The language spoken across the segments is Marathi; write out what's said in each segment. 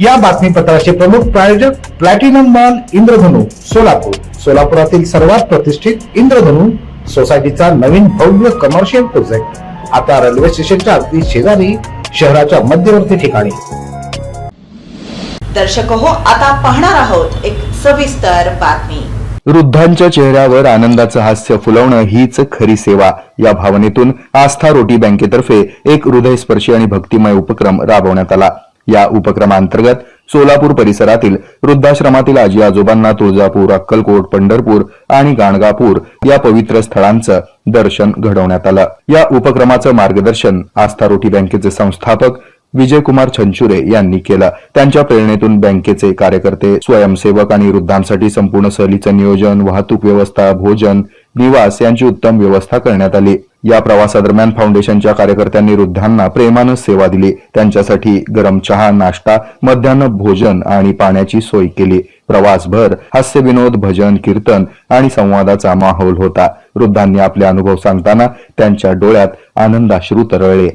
या बातमीपत्राचे प्रमुख प्रायोजक प्लॅटिनम मॉल इंद्रधनु सोलापूर. सोलापुरातील सर्वात प्रतिष्ठित इंद्रधनु सोसायटीचा नवीन भव्य कमर्शियल प्रोजेक्ट आता रेल्वे स्टेशनच्या अगदी शेजारी शहराच्या मध्यवर्ती ठिकाणी. दर्शक हो आता पाहणार आहोत एक सविस्तर बातमी. वृद्धांच्या चेहऱ्यावर आनंदाचं हास्य फुलवणं हीच खरी सेवा. या भावनेतून आस्था रोटी बँकेतर्फे एक हृदयस्पर्शी आणि भक्तिमय उपक्रम राबवण्यात आला. या उपक्रमांतर्गत सोलापूर परिसरातील वृद्धाश्रमातील आजी आजोबांना तुळजापूर अक्कलकोट पंढरपूर आणि गाणगापूर या पवित्र स्थळांचं दर्शन घडवण्यात आलं. या उपक्रमाचं मार्गदर्शन आस्था रोटी बँकेचे संस्थापक विजयकुमार छंचुरे यांनी केलं. त्यांच्या प्रेरणेतून बँकेचे कार्यकर्ते स्वयंसेवक आणि वृद्धांसाठी संपूर्ण सहलीचं नियोजन वाहतूक व्यवस्था भोजन निवास यांची उत्तम व्यवस्था करण्यात आली. या प्रवासादरम्यान फाउंडेशनच्या कार्यकर्त्यांनी वृद्धांना प्रेमानं सेवा दिली. त्यांच्यासाठी गरम चहा नाश्ता मध्यान्ह भोजन आणि पाण्याची सोय केली. प्रवासभर हास्यविनोद भजन कीर्तन आणि संवादाचा माहोल होता. वृद्धांनी आपले अनुभव सांगताना त्यांच्या डोळ्यात आनंदाश्रू तरळले.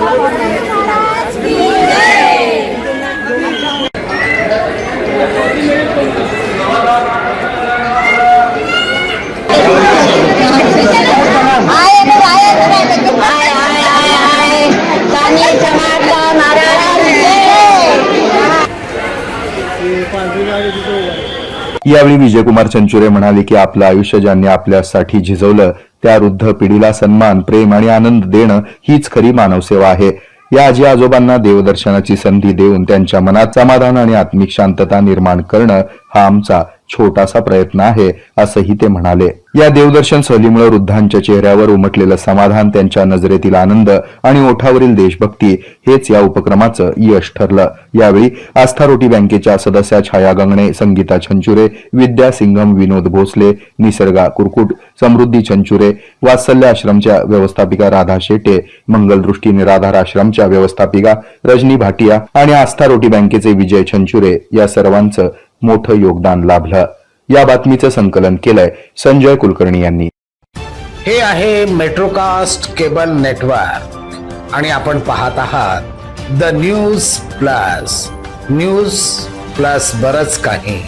Good day! यावेळी विजयकुमार चंचुरे म्हणाले की आपलं आयुष्य ज्यांनी आपल्यासाठी झिजवलं त्या वृद्ध पिढीला सन्मान प्रेम आणि आनंद देणं हीच खरी मानवसेवा आहे. या आजी आजोबांना देवदर्शनाची संधी देऊन त्यांच्या मनात समाधान आणि आत्मिक शांतता निर्माण करणं हा आमचा छोटासा प्रयत्न आहे असंही ते म्हणाले. या देवदर्शन सहलीमुळे वृद्धांच्या चेहऱ्यावर उमटलेलं समाधान त्यांच्या नजरेतील आनंद आणि ओठावरील देशभक्ती हेच या उपक्रमाचं यश ठरलं. यावेळी आस्था रोटी बँकेच्या सदस्या छाया गंगणे संगीता छंचुरे विद्या सिंघम विनोद भोसले निसर्गा कुरकुट समृद्धी छंचुरे वात्सल्य आश्रमच्या व्यवस्थापिका राधा शेटे मंगलदृष्टी निराधार आश्रमच्या व्यवस्थापिका रजनी भाटिया आणि आस्था रोटी बँकेचे विजय छंचुरे या सर्वांचं मोठं योगदान लाभलं. या बातमीचं संकलन केलंय संजय कुलकर्णी यांनी. हे आहे मेट्रोकास्ट केबल नेटवर्क आणि आपण पाहत आहात the news plus news plus बरच काही.